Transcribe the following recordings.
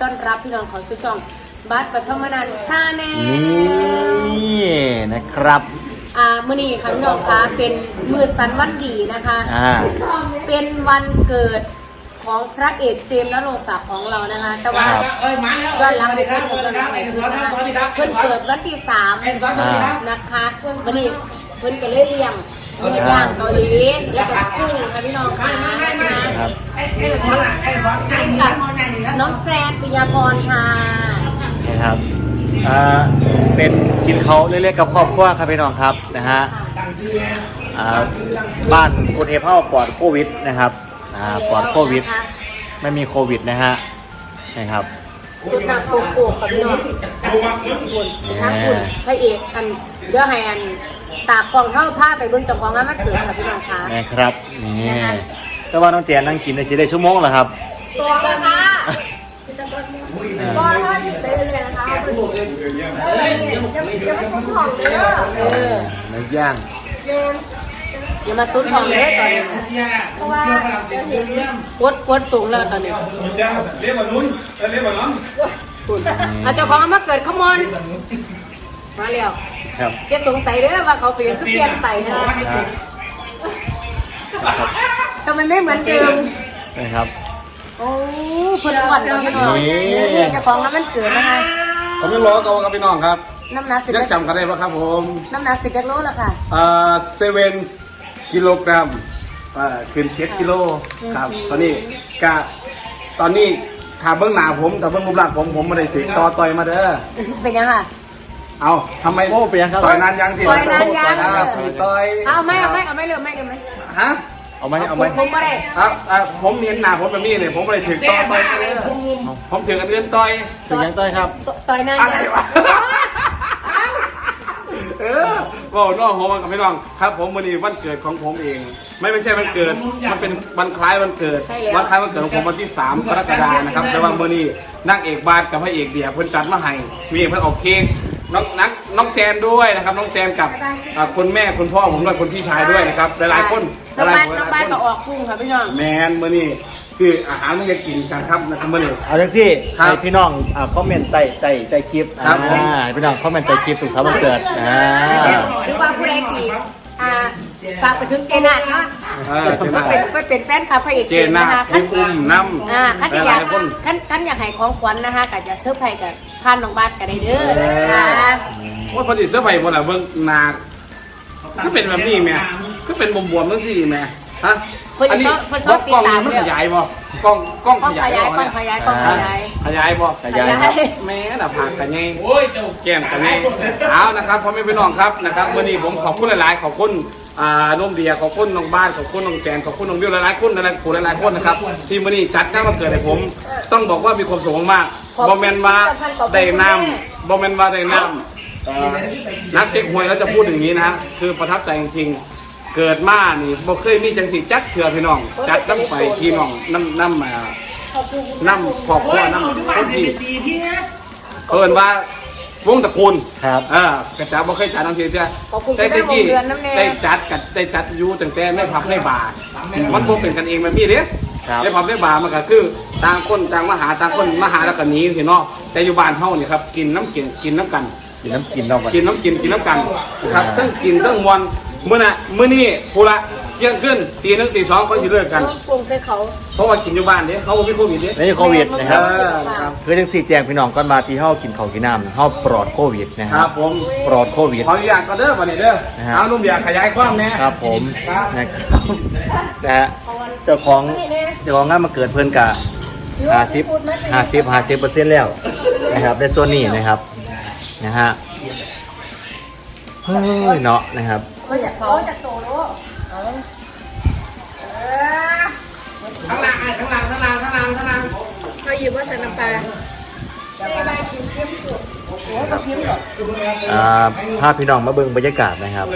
ต้อนรับพี่น้องของสุช่องบัสปฐมนันท์ชาแนลนี่นะครับอ่ามื้อนี้ค่ะพี่น้องคะเป็นมือสันวันดีนะคะ อ่าเป็นวันเกิดของพระเอกเจมส์นรงค์ศักดิ์ของเรานะคะ แต่ว่าครับเอ้ยมาแล้วย้อนหลังสวัสดีครับสวัสดีครับไปเอ็นเพิ่สอนครับสวัสดีครับนเกิดวันที่สามเอ็นสอนสวัสดีครับนะคะวันนี้เพิ่นก็เลยเลี้ยง เนื้อย่างเกาหลีและก็กุ้งค่ะพี่น้องค่ะนะคะครับเอ็นสอนเอ็นสอนนั่งนี่ครับกินกับน้องแจนปิยาพรค่ะนะครับอ่าเป็นกินเขาเล็กๆกับครอบครัวครับพี่น้องครับนะฮะอ่าบ้านคุณเอเพ่าปลอดโควิดนะครับอ่าปลอดโควิด ไม่มีโควิดนะฮะนะครับจุดหนักโกโก้ค่ะพี่น้องทั้งคุณพระเอกอันเดี๋ยวให้อัน ตากกองเข้าผ้าไปเบิ่งเจ้าของงานมาเกิดค่ะพี่น้องค่ะนะครับนี่แต่ว่าน้องเจนนั่งกินในชีได้ชั่วโมงแล้วครับตัวนะคะอ่าบอลทอดติดไปเรื่อยๆนะคะเออนี่จะจะไม่คุ้มของเลยอะเออเนื้อย่างเนมอย่ามาซุดของเลยตอนนี้เพราะว่าเดี๋ยวเห็นปวดปวดสูงแล้วตอนนี้เรียกว่านุ้นเออเรียกว่าน้องคุณเอาเจ้าของงานมาเกิดขมอน มาแล้วครับแกสงสัยเด้อว่าเขาเปลี่ยนคือเปลี่ยนไปนะครับทำไมไม่เหมือนเดิมนะครับโอ้เพิ่นอ้วนแล้วพี่น้องนี่นี่เจ้าของงานมันเกิดนะคะผมยังรอเกากับพี่น้องครับน้ำหนักสิบยังจำกันได้ปะครับผมน้ำหนักสิบกิโลแล้วค่ะอ่าเซเว่นกิโลกรัมอ่าขึ้นเจ็ดกิโลครับตอนนี้กะตอนนี้ถ้าเบื้องหน้าผมแต่เบื้องรูปร่างผมผมไม่ได้ถึงต่อต่อยมาเด้อเป็นยังค่ะ เอาทำไมโอ้เป็นยังครับต่อยนานยังที่ต่อยนานยังครับต่อยเอาไหม่เอาไหม่เอาไหม่เร็วไหม่เร็วไหมฮะเอาไหมเอาไหมผมไม่ได้ครับอ่าผมเห็นหน้าผมแบบนี้เลยผมไม่ได้ถึงต่อต่อยเลยผมถึงกันเรียนต่อยถึงยังต้อยครับต่อยนานอะไรยังวะเออก็น้องผมกับพี่น้องครับ ผมวันนี้วันเกิดของผมเอง ไม่ไม่ใช่วันเกิด มันเป็นวันคล้ายวันเกิด วันคล้ายวันเกิดของผมวันที่3กรกฎาคมนะครับแต่ว่าเมื่อนี้นางเอกบาทกับพระเอกเดียเพิ่นจัดมาให้มีเพิ่นออกเค้ก น้องนักน้องแจนด้วยนะครับ น้องแจนกับอ่าคุณแม่คุณพ่อผมด้วยคุณพี่ชายด้วยนะครับหลายๆคนน้องหลาบ้ายนๆคนน้องบ้านก็ออกพุ่งค่ะพี่น้องแมนเมื่อนี้ซื้ออาหารมาจะกินกันครับนะครับเมื่อนี้ เอาจังสิครับให้พี่น้องอ่าคอมเมนต์ใต้ใต้ใต้คลิปครับผมอ่าให้พี่น้องคอมเมนต์ใต้คลิปสุขสันต์วันเกิดอ่าหรือว่าผู้ใดที่อ่าฝากไปถึงเจนาดเนาะเออเจก็นาเป็นก็เป็นแฟนคลับพระเอกเจเจมส์นานะคะ พี่อุ้มน้ำอ่าขั้นหที่อยาลากยๆคนขั้นขั้นอยากให้ของขวัญนะคะก็จะเซิร์ฟให้กับ ท่านน้องบ้านก็ได้เด้อนะคะว่าพอดีเสื้อไผ่บนอะเบิ่งหนาก็เป็นแบบนี้แม่ก็เป็นบวมๆนั่นสิแม่ฮะเพิ่นอันนี้ก็เพิ่นบก็อกติกล้ดองตามนี้มันเรื่ของยายบ่กล้องกล้องกล้องขขยายยายบ่กล้องขยายกล้องขยายขยายบ่ขยายครับแม่น่ะผักกันไงโอ้ยเจ้าแก้มกันไงเอานะครับพ่อแม่พี่น้องครับนะครับวันนี้ผมขอบคุณหลายๆขอบคุณ อ่านุ่มเดียขอบคุณน้องบ้านขอบคุณน้องแจนขอบคุณน้องวิวหลายๆคนหลายๆคนหลายๆคนนะครับที่วันนี้จัดงานวันเกิดให้ผม ต้องบอกว่ามีความสุขมากๆบอมแมนว่าได้น้ำบอมแมนว่าได้น้ำเอ่อนักเก็กหวยแล้วจะพูดอย่างนี้นะคือประทับใจจริงๆ เกิดมานี่บ่เคยมีจังสีจัดเถื่อพี่น้อง จัดน้ำไฟพี่น้องน้ำน้ำอ่าน้ำขอบครัวน้ำคนที่สี่พี่นะเอินว่า วงตระกูลครับเออกระจับบ่เคยจัดทั้งทีเจ้าขอบคุณได้คุณแม่วงที่เดือนน้ำแน่ ได้จัดกับได้จัดอยู่ตั้งแต่ไม่พับไม่บาร์มันบ่เป็นกันเองแบบนี้เด้ครับได้พับได้บาร์มันก็คือต่างคนต่างมาหาต่างคนมาหาแล้วก็หนีสิเนาะแต่อยู่บ้านเฮานี่ครับกินน้ำกินกินน้ำกัน กินน้ำกินเนาะกินน้ำกินกินน้ำกันนะครับทั้งกินทั้งมวนมื้อน่ะมื้อนี้พูละ เที่ยงคืนตีหนึงตีสองก็สิเลิกกัน ปรุงใส่เขาเพราะว่ากินอยู่บ้านเด้เขาบ่มีโควิดเด้นี่โควิดนะครับ เออครับ คือจังสี่แจงพี่น้องก่อนมาที่เฮากินข้าวกินน้ำเฮาปลอดโควิดนะคครัรับบ ผม ปลอดโควิด ขออนุญาตก็เด้อวันนี้เด้อนะฮะ เอานุ่มเบียร์ขยายความแน่ครับผมครับนะครับนะฮะเจ้าของเจ้าของงานมาเกิดเพิ่นกะห้าสิบห้าสิบห้าสิบเปอร์เซ็นต์แล้วนะครับในส่วนนี้นะครับนะฮะเฮ้ยเนาะนะครับ ก็จากเขาจากโต ข้างล่างไอ้ข้างล่างข้างล่างข้างล่างข้างล่างเขาหยิบว่าใส่น้ำปลาใส่ใบกินเค็มสุดอ่าภาพพี่น้องมาเบิ่งบรรยากาศนะครับ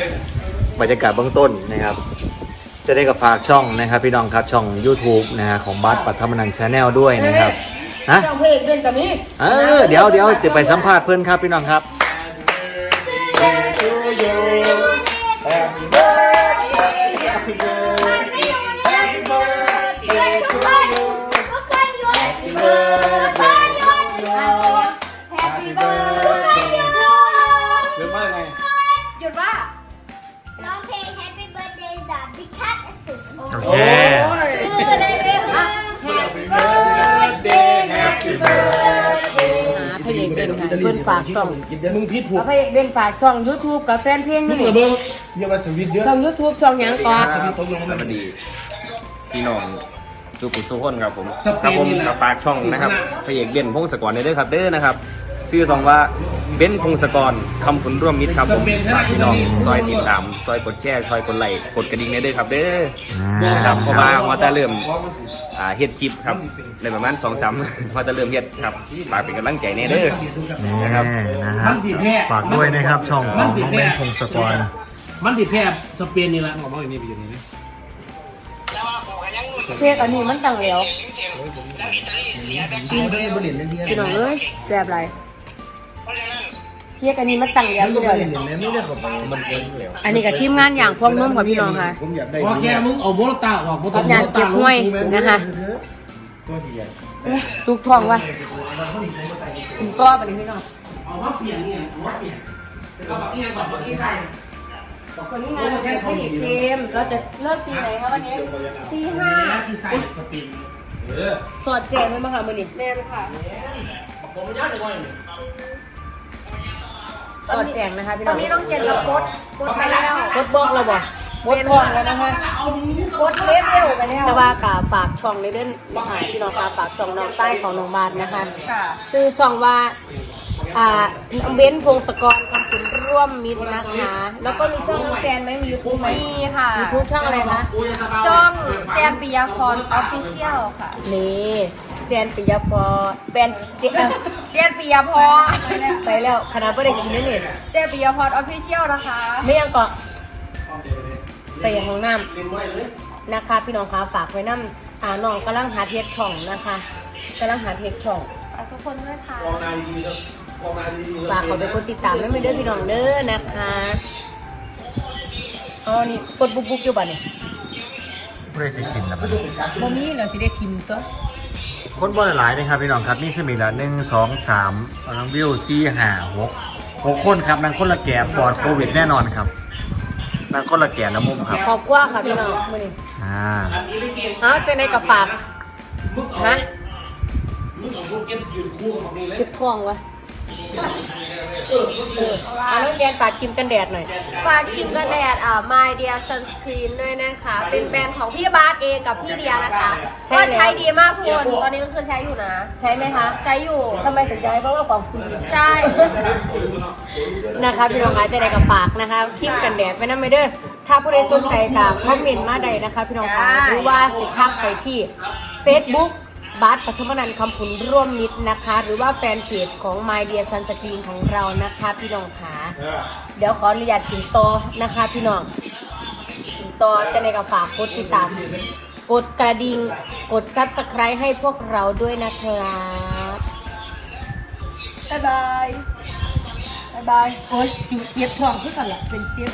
บรรยากาศเบื้องต้นนะครับ จะได้กับฝากช่องนะครับ พี่น้องครับช่อง YouTube นะฮะของบัสปัทมนันชาแนลด้วยนะครับฮะเจ้าพระเอกเดินกับนี้เออเดี๋ยวเดี๋ยวจะไปสัมภาษณ์เพื่อนครับพี่น้องครับ เพลง Happy Birthday จากบิ๊กแคทอสูรโอเค คือได้เรียกว่า Happy Birthday Happy Birthday หาเพลงเด่นค่ะเพื่อนฝากช่องมึงพิษผูกเอาเพลงเด่นฝากช่อง YouTube กับแฟนเพลงมึงนี่ระเบิดเยาวสวิตเยอะช่อง YouTube ช่องหยังก่อนครับผมลงสมา วัสดีพี่น้องสุขุมสุขนครับผมสเปนครับผมนี่แหละ มาฝากช่องนะครับพระเอกเด่นพงศกรได้ด้วยครับเด้อนะครับ ชื่อซองว่าเบนพงศกรคำผลร่วมมิตรครับผมฝากพี่น้องซอยติดตาม ซอยกดแชร์ซอยกดไลค์กดกระดิ่งในเด้อครับเด้อนะครับเพราะว่ามาแต่เริ่มอ่าเฮ็ดคลิปครับในประมาณสองสามมาแต่เริ่มเฮ็ดครับฝากเป็นกำลังใจในเด้อนะครับนะครับฝากด้วยนะครับช่องของน้องเบนพงศกร มันติดแพร่สเปนนี่แหละออกมาอย่างนี้ไปอยู่นี่เพลงอันนี้มันตั้งแล้วพี่น้องเอ้ยแซ่บไรเทียกอันนี้มันตั้งแล้วอยู่เดียวเนี่ยอันนี้กับทีมงานอย่างพวกนุ่มค่ะพี่น้องค่ะพอแค่มึงเอาโบลตาออกโบรับงานเก็บห้วยนะคะเอ้ยทุกท้องว่ะถึงตัวไปเลยพี่น้องเอามาเปลี่ยนเนี่ยเอามาเปลี่ยนเอาแบบนี้ก่อนแบบนี้ใครวันนี้งานเราเป็นเทคนิคเกมเราจะเลิกตีไหนคะวันนี้ตีห้าคือใส่สปินสอดแจงมันมาค่ะมือนี้แม่นค่ะผมยอดเลย สอดแจงนะคะพี่ตน้ออนงนี้ต้องเจนกับโคดโคดไปแล้วรถบอกเราบ่รถพร้อมแล้วนะคะโคดเลเวลไปแล้วแต่ว่ากาฝากช่องในเด่นนะคะพี่น้องค่ะฝากช่องน้องใต้ของน้องบาทนะคะ ค่ะซื้อช่องว่า อ่าน้องเบ้นพงศกรคำคุณร่วมมิตรนะคะ แล้วก็มีช่องน้องแฟนไหมมียูทูบไหมมีค่ะ ยูทูบช่องอะไรคะ ช่องแจมปิยาพรออฟฟิเชียลค่ะ นี่เจนปิยพรเป็นเจนเจนปิยาพรไปแล้วคณะไม่ได้กินนั่นเองเจนปิยาพรออฟฟิเชียลนะคะ ไม่ยังเกาะไปยังห้องน้ำนะคะ พี่น้องคะฝากไว้น้ำอ่าน้องกำลังหาเทปช่องนะคะกำลังหาเทปช่องฝากทุกคนด้วยค่ะฝากเขาไปกดติดตามไม่ไม่เด้อพี่น้องเด้อนะคะอ๋อนี่กดบุ๊กบุ๊กอยู่บ่เนี่ยไม่ได้สิกินแล้วมันบ่มีเราสิได้ทิมตัว คนบ่หลายๆนะครับพี่น้องครับนี่สมิละหนึ่งสองสามน้องวิวสี่ห้าหกหกคนครับนางคนละแก่ปลอดโควิดแน่นอนครับนางคนละแก่ละมุมครับขอบกว่าค่ะพี่น้องมื้อนี้อ่าเอาจะในกับฝากฮะมึงเอาพวกเก็บยืนคู่กับนี่เลยชุดคล้องวะ เออเอาน้องแกนฝากครีมกันแดดหน่อย ฝากครีมกันแดดอ่า My Dear Sunscreen ด้วยนะคะ เป็นแบรนด์ของพี่บาสเองกับพี่เดียนะคะใช่ก็แล้วใช้ดีมากคุณตอนนี้ก็คือใช้อยู่นะ ใช่ไหมคะใช้อยู่ ทำไมถึงย้ายเพราะว่าความฟรีใช่ นะคะพี่น้องคะจะได้กับฝากนะคะครีมกันแดดไปนั่นไม่เด้อถ้าผู้ใดสนใจกับคอมเมนต์มาใดนะคะ พี่น้องคะหรือว่าสิทักไปที่ Facebook บาสปัทมนันท์คำผุนร่วมมิตรนะคะ หรือว่าแฟนเพจของ My Dear Sunscreen ของเรานะคะพี่น้องขาเดี๋ยวขออนุญาตถึงต่อนะคะพี่น้องถึงต่อจะในกับฝากกดติดตาม กดกระดิ่งกด Subscribe ให้พวกเราด้วยนะครับบ๊ายบาย บ๊ายบายโอ้ยจุดเจี๊ยบทองขึ้นกันละเป็นเจี๊ยบ